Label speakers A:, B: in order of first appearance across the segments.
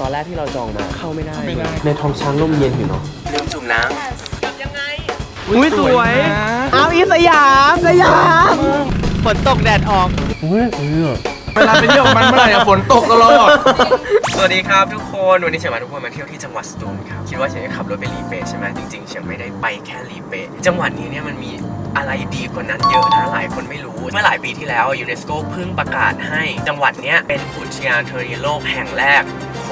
A: ตอนแรกที่เราจองมาเข้าไม่ได้
B: ไม่ได้
A: ในท้องช้างลมเย็นอยู่เนาะลืมจุ่มน้ำยังไงอุ้ยสวย
B: นะ
A: เอาอีสยามสยามฝนตกแดดออก
B: อุ้ยเวลาไปเที่ยวกับมันเมื่อไหร่อะฝนตกตลอด
A: สวัสดีครับทุกคน วันนี้เฉียงพาทุกคนมาเที่ยวที่จังหวัดสตูลครับ คิดว่าเฉียงจะขับรถไปลีเปใช่ไหมจริงๆเฉียงไม่ได้ไปแค่ลีเปจังหวัดนี้เนี่ยมันมีอะไรดีกว่านั้นเยอะนะหลายคนไม่รู้ เมื่อหลายปีที่แล้วยูเนสโกเพิ่งประกาศให้จังหวัดเนี้ยเป็นอุทยานธรณีโลกแห่งแรก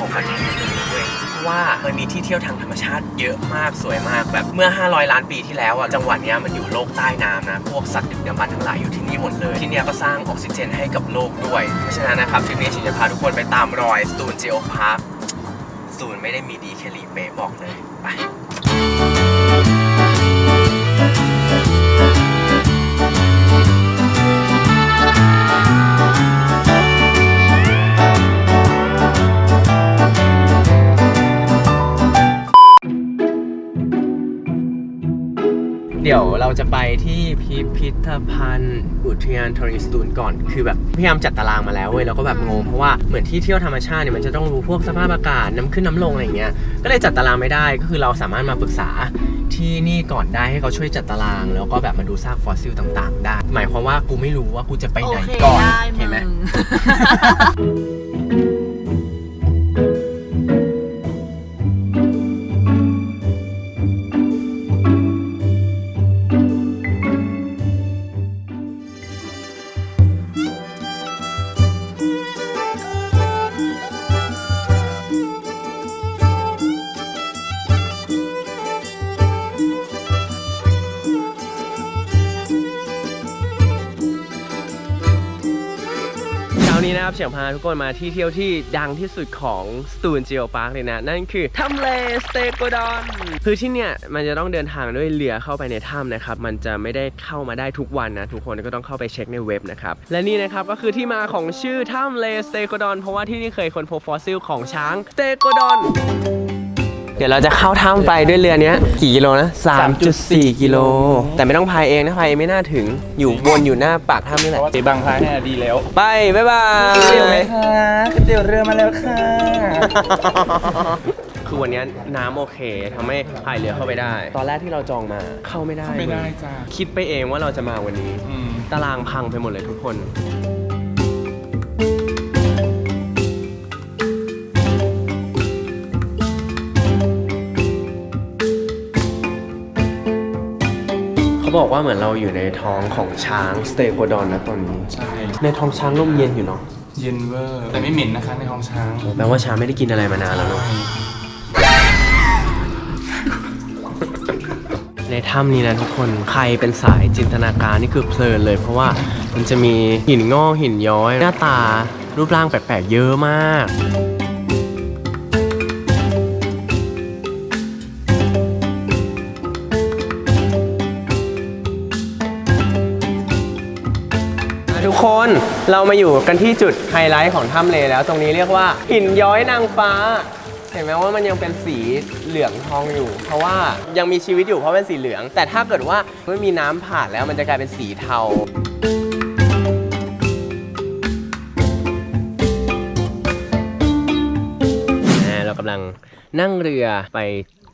A: ของประเทศเลยเว้ยว่ามันมีที่เที่ยวทางธรรมชาติเยอะมากสวยมากแบบเมื่อ 500 ล้านปีที่แล้วอะจังหวัดเนี้ยมันอยู่โลกใต้น้ำนะพวกสัตว์ดึกดำบรรพ์ทั้งหลายอยู่ที่นี่หมดเลยที่เนี่ยก็สร้างออกซิเจนให้กับโลกด้วยเพราะฉะนั้นนะครับทริปนี้ฉันจะพาทุกคนไปตามรอยสตูนเจโอพาร์คศูนไม่ได้มีดีแค่รีเปบอกเลยไป เดี๋ยวเราจะไปที่พิพิธภัณฑ์อุทยานธรณีสตูลก่อน คือแบบพยายามจัดตารางมาแล้วเว้ยแล้วก็แบบงงเพราะว่าเหมือนที่เที่ยวธรรมชาติเนี่ยมันจะต้องรู้พวกสภาพอากาศน้ำขึ้นน้ำลงอะไรอย่างเงี้ย ก็เลยจัดตารางไม่ได้ก็คือเราสามารถมาปรึกษาที่นี่ก่อนได้ให้เขาช่วยจัดตาราง แล้วก็แบบมาดูซากฟอสซิลต่าง ๆ ได้ หมายความว่ากูไม่รู้ว่ากูจะไปไหนก่อนเห็นไหมเช้ นี้นะครับเฉียงพาทุกคนมาที่เที่ยวที่ดังที่สุดของสตูนจิโอพาร์คเลยนะ นั่นคือทำเลสเตโกดอนคือที่เนี่ยมันจะต้องเดินทางด้วยเรือเข้าไปในถ้ำนะครับ มันจะไม่ได้เข้ามาได้ทุกวันนะ ทุกคนก็ต้องเข้าไปเช็คในเว็บนะครับ และนี่นะครับก็คือที่มาของชื่อถ้ำเลสเตโกดอนเพราะว่าที่นี่เคยค้นพบฟอสซิลของช้างสเตโกดอน ดี๋ยวเราจะเข้าถ้ำไปด้วยเรือเนี้ยกี่กิโลนะ3.4 กิโล แต่ไม่ต้องพายเองนะพายเองไม่น่าถึงอยู่วนอยู่หน้าปากถ้ำนี่แห
B: เพ
A: ละ
C: ราะ
B: ว่าตีบังพายให้ดีแล้ว
A: ไป บ๊ายบาย
B: เตี๋ยวไหมคะก๋วยเตี๋ยวเรือมาแล้วค่ะ
A: คือวันนี้น้ำโอเคทำให้พายเรือเข้าไปได้ ตอนแรกที่เราจองมาเข้าไม่ได้
B: ไม่ได้จ้า
A: คิดไปเองว่าเราจะมาวันนี้
B: อืม
A: ตารางพังไปหมดเลยทุกคน บอกว่าเหมือนเราอยู่ในท้องของช้างสเตโกดอนนะตอนนี้
B: ใช่
A: ในท้องช้างร่มเย็นอยู่เนาะ
B: เย็นเวอร์แต่ไม่เหม็นนะคะในห้องช้าง
A: แปลว่าช้างไม่ได้กินอะไรมานานแล้วเนาะในถ้ำนี้นะทุกคนใครเป็นสายจินตนาการนี่คือเพลินเลย เพราะว่ามันจะมีหินงอกหินย้อย หน้าตารูปร่างแปลกๆเยอะมาก คนเรามาอยู่กันที่จุดไฮไลท์ของถ้ำเลแล้ว ตรงนี้เรียกว่าหินย้อยนางฟ้า เห็นไหมว่ามันยังเป็นสีเหลืองทองอยู่ เพราะว่ายังมีชีวิตอยู่เพราะเป็นสีเหลือง แต่ถ้าเกิดว่าไม่มีน้ำผ่านแล้วมันจะกลายเป็นสีเทา อ่าเรากำลังนั่งเรือไป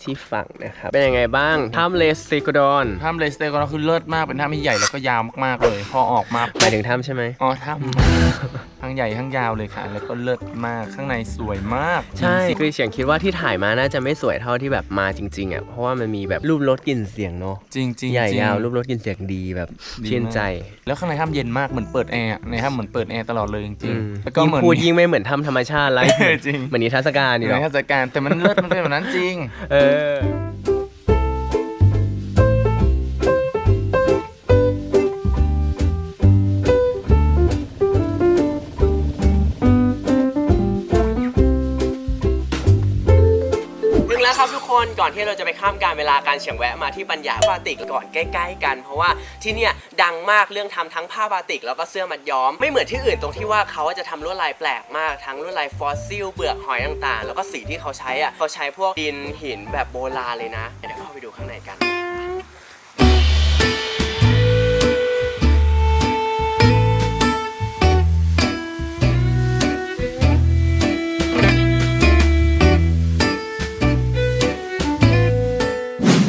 A: ที่ฝั่งนะครับ เป็นยังไงบ้างถ้ำเลสติโกดอน
B: ถ้ำเลสเตอร์ก็คือเลิศมากเป็นถ้ำที่ใหญ่แล้วก็ยาวมากๆเลย พอออกมา
A: หมายถึงถ้ำใช่ไหม
B: อ๋อถ้ำ ทั้งใหญ่ทั้งยาวเลยค่ะ แล้วก็เลิศมากข้างในสวยมาก
A: ใช่คือเฉียงคิดว่าที่ถ่ายมาน่าจะไม่สวยเท่าที่แบบมาจริงๆอะเพราะว่ามันมีแบบรูปรถกลิ่นเสียงเนาะ
B: จริงจริง
A: ใหญ่
B: จริง
A: ยาวรูปรถกลิ่นเสียงดีแบบ
B: ดี
A: ชื่นใจ
B: แล้วข้างในถ้ำเย็นมากเหมือนเปิดแอร์อะในถ้ำเหมือนเปิดแอร์ตลอดเลยจริ
A: อื
B: ง
A: ม
B: ๆแล้วก็
A: ยิ่ง
B: เหมือน
A: พูดยิ่งไม่เหมือนทำธรรมชาติไร
B: เออจริง
A: เหมือนนิทรรศการ
B: อ
A: นี่
B: ยู่
A: หร
B: ใน
A: อ
B: เทศกาลแต่มันเลิศมันเป็นแบบนั้นจริง
A: เออถึ ก่อนที่เราจะไปข้ามการเวลาการเฉียงแวะมาที่ปัญญาบาติกก่อนใกล้ ๆ กัน เพราะว่าที่เนี่ยดังมากเรื่องทำทั้งผ้าบาติกแล้วก็เสื้อมัดย้อม ไม่เหมือนที่อื่นตรงที่ว่าเขาจะทำลวดลายแปลกมากทั้งลวดลายฟอสซิลเปลือกหอยต่างๆ แล้วก็สีที่เขาใช้อะเขาใช้พวกดินหินแบบโบราณเลยนะเดี๋ยวเข้าไปดูข้างในกัน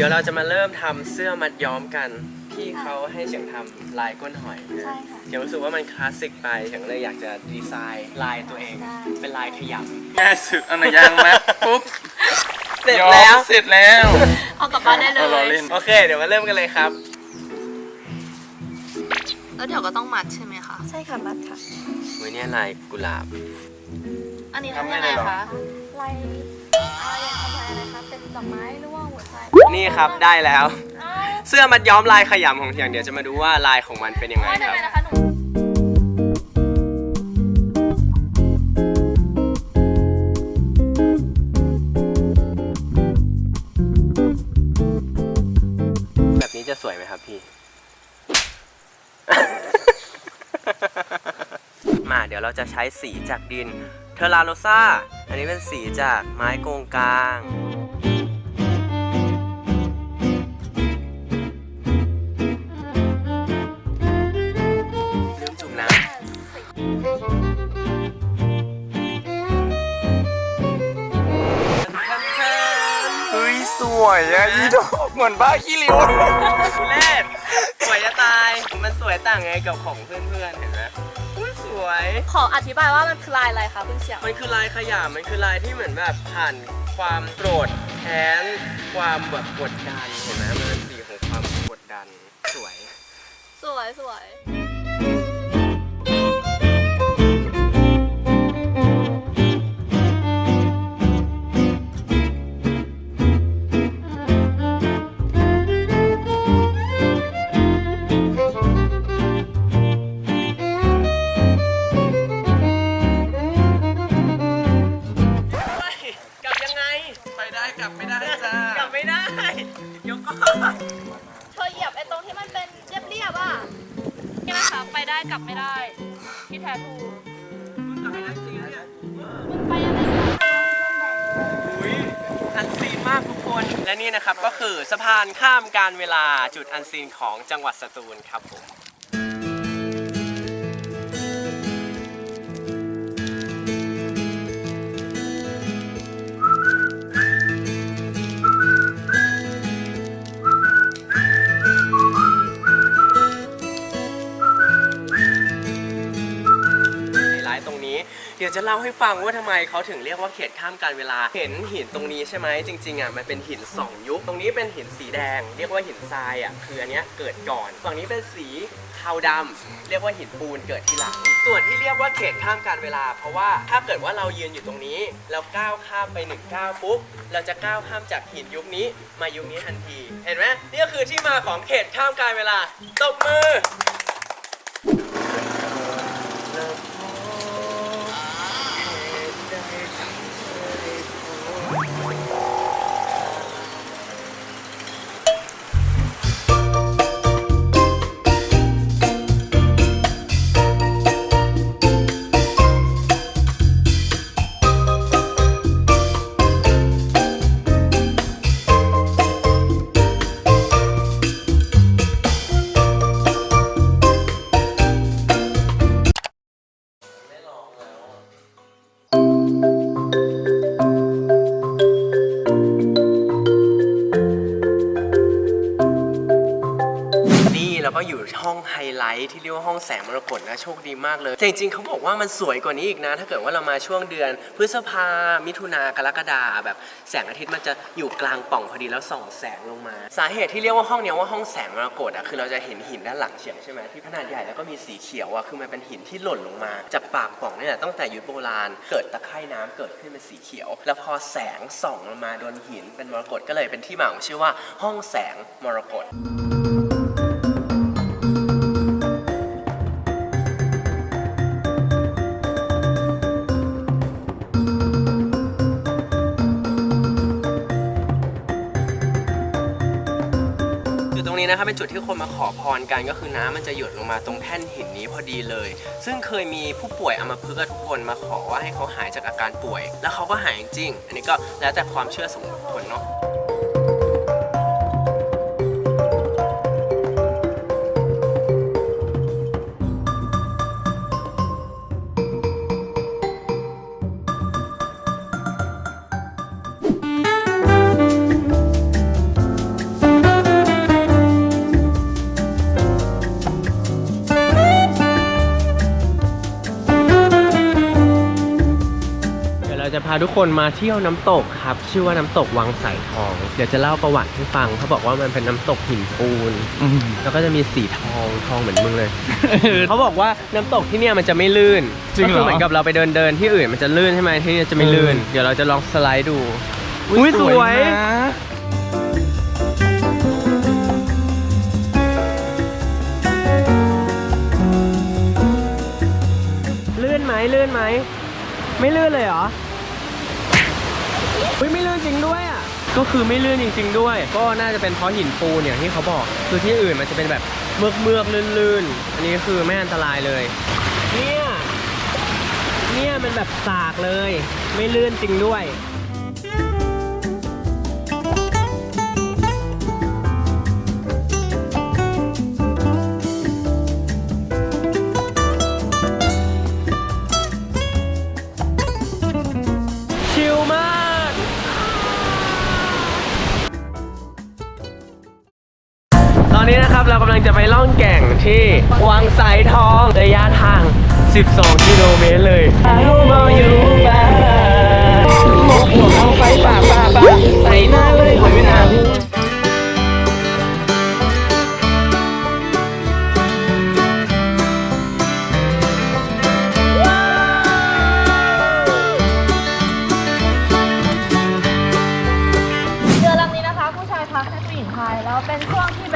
A: ดี๋ยวเราจะมาเริ่มทำเสื้อมัดย้อมกัน พี่เขาให้เฉียงทำลายก้นหอยนะ
D: ใช่ค่ะ
A: เฉียงรู้สึกว่ามันคลาสสิกไปเฉียงเลยอยากจะดีไซน์ลายตัวเอง
D: ได้
A: เป็นลายขย
B: แม่สึกเอาหนังยางมัดปุ๊บำ
A: เสร็จแล้ว
B: ย้อมเสร็จแล้ว
D: เอากลับบ้านได้เล
B: เอาล้อยเล่น
A: โอเค เดี๋ยวมาเริ่มกันเลยครับ
E: แล้วเดี๋ยวก็ต้องมัดใช่ไหมคะ
D: ใช่ค่ะมัดค่ะ
A: วันนี้ลายกุหลาบ
E: อันนี้
B: ทำ
E: ทำ
B: ไม่
E: ยัง
B: ได้
E: ไง
B: หรอ
E: คะ
D: ลายอะไรอยากทำลายอะไรคะ เป็นดอกไม้
A: นี่ครับได้แล้ว
D: อ้าว
A: เสื้อมัดย้อมลายขยำของเฉียงเดี๋ยวจะมาดูว่าลายของมันเป็นยังไง
D: ว่า
A: ค
D: ยัง
A: รับ
D: ไงนะคะหนู
A: แบบนี้จะสวยไหมครับพี่ มาเดี๋ยวเราจะใช้สีจากดิน เทอราโรซาอันนี้เป็นสีจากไม้โกงกลาง
B: สวยอะอีดอกเหมือนบ้าขี้ริ้ว
A: ทุเล่นสวยจะตาย มันสวยต่างไงกับของเพื่อนๆ เห็นไหมอุ๊ยสวย
D: ขออธิบายว่ามันคือลายอะไรคะคุณเฉียง
A: มันคือลายขยะมันคือลายที่เหมือนแบบผ่านความโกรธแค้น ความแบบกดดัน เห็นไหมมันเป็นสีของความกดดัน สวย
D: สวยสวย
A: สะพานข้ามการเวลาจุดอันซีนของจังหวัดสตูลครับผม ยวจะเล่าให้ฟังว่าทำไมเขาถึงเรียกว่าเขตข้ามการเวลา เห็นหินตรงนี้ใช่ไหมจริงๆอะมันเป็นหินสองยุค ตรงนี้เป็นหินสีแดง เรียกว่าหินทรายอะคืออันเนี้ยเกิดก่อน ฝั่งนี้เป็นสีเทาดำเรียกว่าหินปูนเกิดทีหลัง ส่วนที่เรียกว่าเขตข้ามการเวลา เพราะว่าถ้าเกิดว่าเรายืนอยู่ตรงนี้แล้วก้าวข้ามไปหนึ่งก้าวปุ๊บเราจะก้าวข้ามจากหินยุคนี้มายุคนี้ทันที เห็นไหมนี่ก็คือที่มาของเขตข้ามการเวลาตบมือ นี่เราก็อยู่ห้องไฮไลท์ที่เรียกว่าห้องแสงมรกตนะโชคดีมากเลยแต่จริงๆเขาบอกว่ามันสวยกว่านี้อีกนะ ถ้าเกิดว่าเรามาช่วงเดือน พฤษภา มิถุนากรกฎาแบบแสงอาทิตย์มันจะอยู่กลางป่องพอดีแล้วส่องแสงลงมา สาเหตุที่เรียกว่าห้องเนี้ยว่าห้องแสงมรกตอะคือเราจะเห็นหินด้านหลังเฉียงใช่ไหมที่ขนาดใหญ่แล้วก็มีสีเขียวอะคือมันเป็นหินที่หล่นลงมาจากปากป่องเนี่ยแหละตั้งแต่ยุคโบราณ เกิดตะไคร่น้ำเกิดขึ้นเป็นสีเขียว แล้วพอแสงส่องลงมาโดนหินเป็นมรกตก็เลยเป็นที่มาของชื่อว่าห้องแสงมรกต นะครับเป็นจุดที่คนมาขอพรกันก็คือน้ำมันจะหยดลงมาตรงแท่นหินนี้พอดีเลย ซึ่งเคยมีผู้ป่วยอัมพฤกษ์อทุกคนมาขอว่าให้เขาหายจากอาการป่วย แล้วเขาก็หายจริง อันนี้ก็แล้วแต่ความเชื่อส่วนบุคคลเนาะาจะพาทุกคนมาเที่ยวน้ำตกครับ ชื่อว่าน้ำตกวังสายทอง เดี๋ยวจะเล่าประวัติให้ฟังเขาบอกว่ามันเป็นน้ำตกหินปูนแล้วก็จะมีสีทองทองเหมือนมึงเลยเขาบอกว่าน้ำตกที่เนี่ยมันจะไม่ลื่น
B: จริงเหรอ
A: ก็คือเหมือนกับเราไปเดินเดินที่อื่นมันจะลื่นใช่ไหมที่นี่จะไม่ลื่น เดี๋ยวเราจะลองสไลด์ดูอุ้ยสวย
B: นะ
A: ลื่นไหมลื่นไหมไม่ลื่นเลยเหรอเฮ้ยไม่ลื่นจริงด้วยอะ ก็คือไม่ลื่นจริง ๆ ด้วย ก็น่าจะเป็นเพราะหินปูนอย่างที่เขาบอก คือที่อื่นมันจะเป็นแบบเมือกเมือกๆลื่นๆ อันนี้คือไม่อันตรายเลย เนี่ย เนี่ยมันแบบสากเลย ไม่ลื่นจริงด้วย เรากำลังจะไปล่องแก่งที่วังสายทองระยะทาง 12 กิโลเมตรเลยรู้มาอยู่บ้านหมกหัวเอาไปป่าป่าป่าใส่หน้าเลยหอยไม่นาน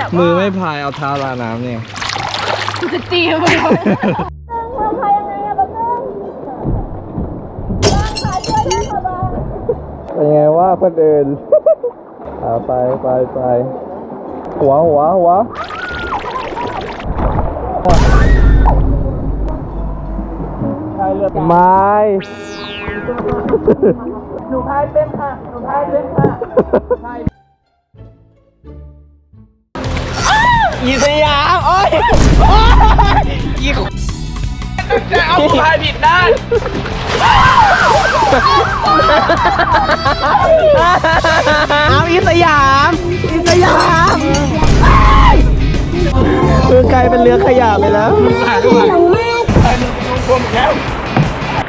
D: แบบว่า
B: มือไม่พายเอาเท้าลาน้ำเนี่ย
D: จะตีมือเราพายยังไงอะบังเอิญบ้างค่ะช่วยด้วยค่ะบ้าง
B: เป็นไงว่าคนอื่น อ่าไปไปไปหัวหัวหัวไม้
A: หนูพายเป็นค่ะหนูพายเป็นค่ะ อีสยามโอ้ยโอ้ยอีกจะเอาพายผิดด้านเอาอีสยามอีสยามเรือกลายเป็นเรือขยะไปแล้ว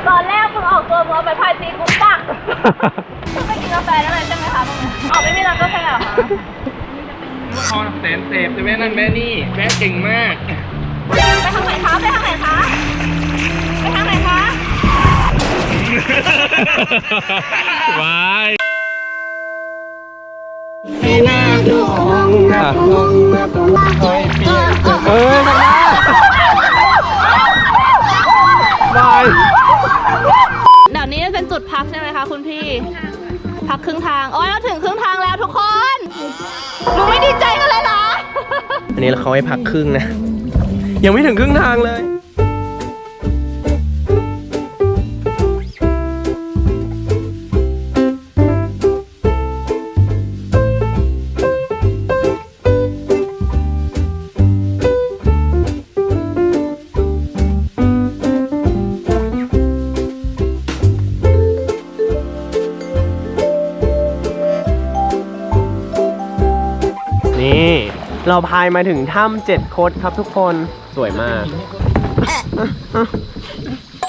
D: ตอนแรกคุณออกตัวมัวไปพายตีกุ๊กปักคุณไปกินกาแฟได้เลยใช่ไหมคะตรงนี้อ๋อไม่มีร้านกาแฟเหรอคะ
B: คอนแสนเสพจะแม่นั่นแม่นี่แม่เก่งมาก
D: ไปทางไหนคะไปทางไหนคะไปทางไหนคะ
B: วายเอ้ยมันได้บาย
D: เดี๋ยวนี้เป็นจุดพักใช่ไหมคะคุณพี่ พักครึ่งทางโอ้ยเราถึงครึ่งทางแล้วทุกคนหนูไม่ดีใจกันเลยเหรอ
A: อันนี้เขาให้พักครึ่งนะ ยังไม่ถึงครึ่งทางเลย นี่ เราพายมาถึงถ้ำเจ็ดคดครับทุกคนสวยมาก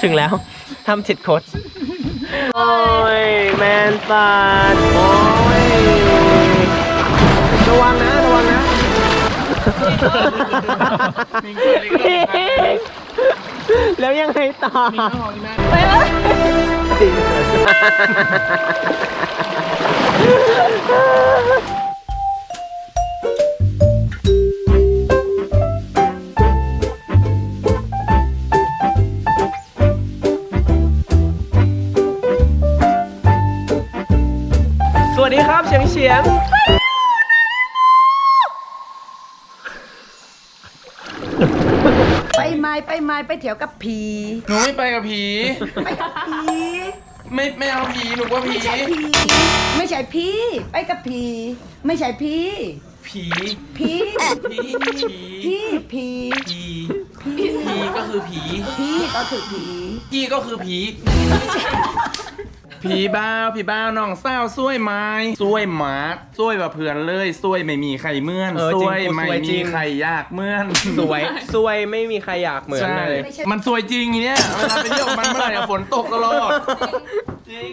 A: ถึงแล้วถ้ำเจ็ดคดโอ้ย แมนสันโอ้ย ระวังนะ ระวังนะแล้วยังไงต่อ
D: ไปเลย
A: ส วัสดีครับเฉียงเฉียง
F: ไปไม้ไปไม้ไปเที่ยวกับผี
B: หนูไม่ไปกับผี
F: ไปกับผี
B: ไม่ไม่เอาผีหนูก็ผี
F: ไม่ใช่ผีไม่ใช่ผีไปกับผีไม่ใช่ผี
B: ผี
F: ผี
B: ผีผี
F: ผีผี
B: ผีผีก็คือผี
F: ผีก็คือผี
B: พี่ก็คือผี ผีบ้าวผีบ้าวน้องเศร้าวซวยไม้ซวยหมาซวยแบบเพื่อนเลยซวยไม่มีใครเมื่อน
A: เออ
B: ซ
A: จริง
B: วย
A: กู
B: ไม่
A: ซวยจริ
B: มี
A: ง
B: ใครอยากเมื่อน
A: สวยสวยไม่มีใครอยากเหมือน
B: ใช่
A: เลย
B: มันซวยจริงอย่างเนี้ยเวลาไปเที่ยวกับมันเมื่อไหร่อะฝนตกตลอด
A: จริง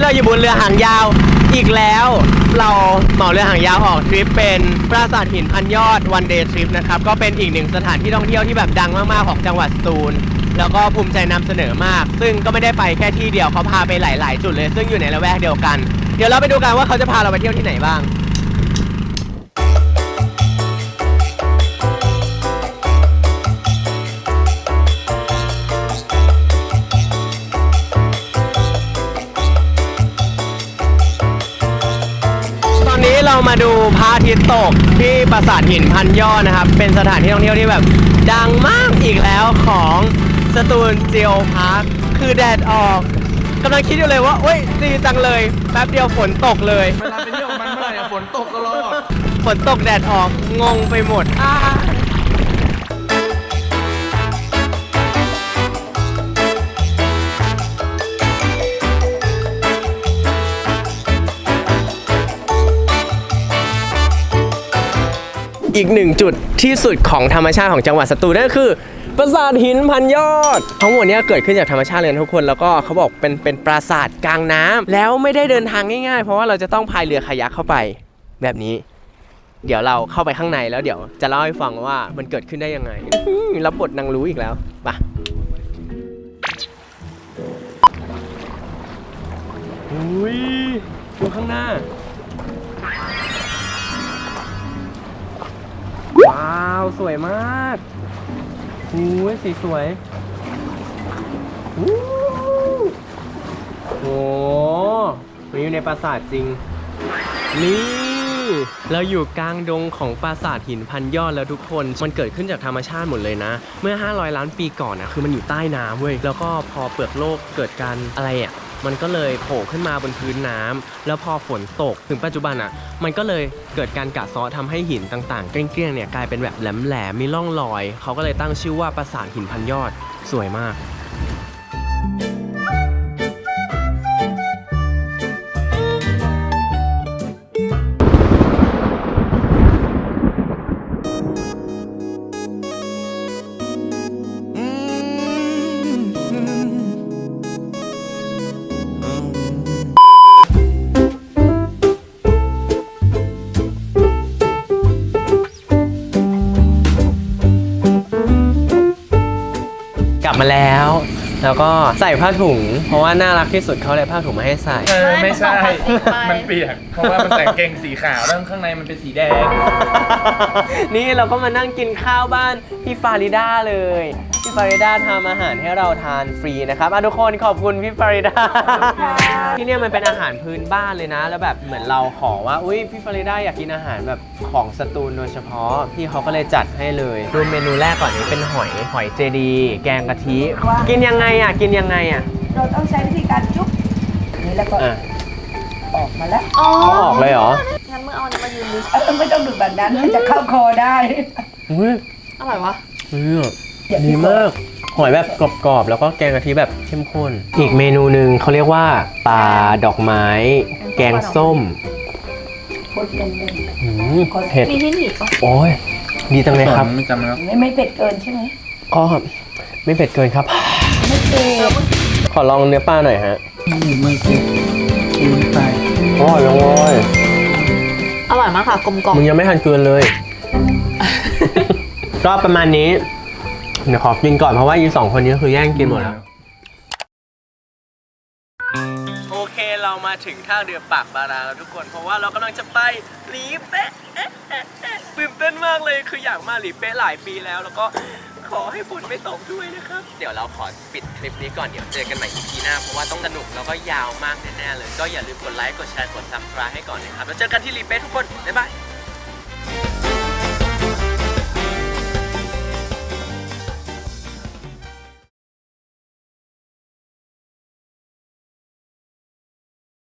A: นี้เราอยู่บนเรือหางยาวอีกแล้ว เราเหมาเรือหางยาวออกทริปเป็นปราสาทหินพันยอดวันเดย์ทริปนะครับ ก็เป็นอีกหนึ่งสถานที่ท่องเที่ยวที่แบบดังมากๆ ของจังหวัดสตูล แล้วก็ภูมิใจนำเสนอมาก ซึ่งก็ไม่ได้ไปแค่ที่เดียวเขาพาไปหลาย ๆ จุดเลย ซึ่งอยู่ในละแวกเดียวกัน เดี๋ยวเราไปดูกันว่าเขาจะพาเราไปเที่ยวที่ไหนบ้าง มาดูพระอาทิตย์ตกที่ปราสาทหินพันยอดนะครับ เป็นสถานที่ท่องเที่ยวที่แบบดังมากอีกแล้วของสตูลจิโอพาร์คคือแดดออกกำลังคิดอยู่เลยว่าโอ๊ยดีจังเลยแป๊บเดียวฝนตกเลย
B: เวลาไปเที่ยวมันเมื่อไหร่ฝนตกตลอด
A: ฝนตกแดดออกงงไปหมดอ่า อีกหนึ่งจุดที่สุดของธรรมชาติของจังหวัดสตูลนั่นก็คือปราสาทหินพันยอด ทั้งหมดเนี้เกิดขึ้นจากธรรมชาติเลยนะทุกคนแล้วก็เขาบอกเป็นเป็นปราสาทกลางน้ำแล้วไม่ได้เดินทางง่ายๆ เพราะว่าเราจะต้องพายเรือคายักเข้าไปแบบนี้ เดี๋ยวเราเข้าไปข้างในแล้วเดี๋ยวจะเล่าให้ฟังว่ามันเกิดขึ้นได้ยังไงรับบทนางรู้อีกแล้วไปะอุ้ยดูข้างหน้า ว้าว สวยมากอุ้ยสีสวยอู้โหมันอยู่ในปราสาทจริง นี่ เราอยู่กลางดงของปราสาทหินพันยอดแล้วทุกคน มันเกิดขึ้นจากธรรมชาติหมดเลยนะ เมื่อ 500 ล้านปีก่อนนะคือมันอยู่ใต้น้ำเว้ย แล้วก็พอเปลือกโลกเกิดการอะไรอะ มันก็เลยโผล่ขึ้นมาบนพื้นน้ำแล้วพอฝนตกถึงปัจจุบันอะ มันก็เลยเกิดการกัดเซาะทำให้หินต่างๆ เกลี้ยงๆเนี่ยกลายเป็นแบบแหลมๆมีร่องรอย เขาก็เลยตั้งชื่อว่าปราสาทหินพันยอดสวยมาก มาแล้ว แล้วก็ใส่ผ้าถุง เพราะว่าน่ารักที่สุดเขาเลยผ้าถุงมาให้ใส่
B: เออไม่ใช่
D: ไม่มันบอกว่า
B: มันเปียก เพราะว่ามันแต่งเกงสีขาวแล้วข้างในมันเป็นสีแดง
A: นี่เราก็มานั่งกินข้าวบ้านพี่ฟาริด้าเลย พี่ฟาริด้าทำอาหารให้เราทานฟรีนะครับอะทุกคนขอบคุณพี่ฟาริด้าที่เนี่ยมันเป็นอาหารพื้นบ้านเลยนะ แล้วแบบเหมือนเราขอว่า อุ้ยพี่ฟาริด้าอยากกินอาหารแบบของสตูลโดยเฉพาะ พี่เขาก็เลยจัดให้เลย ดูเมนูแรกก่อนนี่เป็นหอย หอยเจดี แกงกะทิ กินยังไงอะกินยังไงอะ
F: เราต้องใช้วิธีการจุ๊บนี่แล้วก็
A: อะ
F: ออกมาแล้ว
D: อ๋อ
A: เขาออกเลยเหรอ
D: งั้นมึงเอาอันนี้มายืนดิ
F: เออไม่ต้องดูดแบบนั้นมันจะเข้าคอได้
A: อุ้ย
D: อร่อยวะ
A: เฮ้ยดีมากหอยแบบกรอบๆแล้วก็แกงกะทิแบบเข้มข้น อีกเมนูหนึ่งเขาเรียกว่าปลาดอกไม้ แกงส้ม
F: โคตรเย็นเลย
A: อืมเผ็ด
D: มีที่หนีบปะ
A: โอ้ยดีจังเลยครับ
B: ไม่จำแล้ว
F: ไม่ไม่เผ็ดเกินใช่ไหม
A: ก็ไม่เผ็ดเกินครับ
F: ไม่เผ็ด
A: ขอลองเนื้อปลาหน่อยฮะ
B: มือกูกูตาย
A: อร่อยจังเลย
D: อร่อยมากค่ะกลมกล่อม
A: มึงยังไม่ทันเกินเลยก็ประมาณนี้ เดี๋ยวขอกินก่อนเพราะว่าอีสองคนนี้คือแย่งกินหมดแล้ว โอเคเรามาถึงท่าเรือปากบาราแล้วทุกคน เพราะว่าเรากำลังจะไปหลีเป๊ะเอ๊ะเอ๊ะเอ๊ะตื่นเต้นมากเลยคืออยากมาหลีเป๊ะหลายปีแล้ว แล้วก็ ขอให้ฝนไม่ตกด้วยนะครับ เดี๋ยวเราขอปิดคลิปนี้ก่อนเดี๋ยวเจอกันใหม่ EP หน้า เพราะว่าต้องสนุกแล้วก็ยาวมากแน่ๆเลย ก็อย่าลืมกดไลค์กดแชร์กดซับสไครต์ให้ก่อนนะครับแล้วเจอกันที่รีเพจทุกคนบ๊ายบาย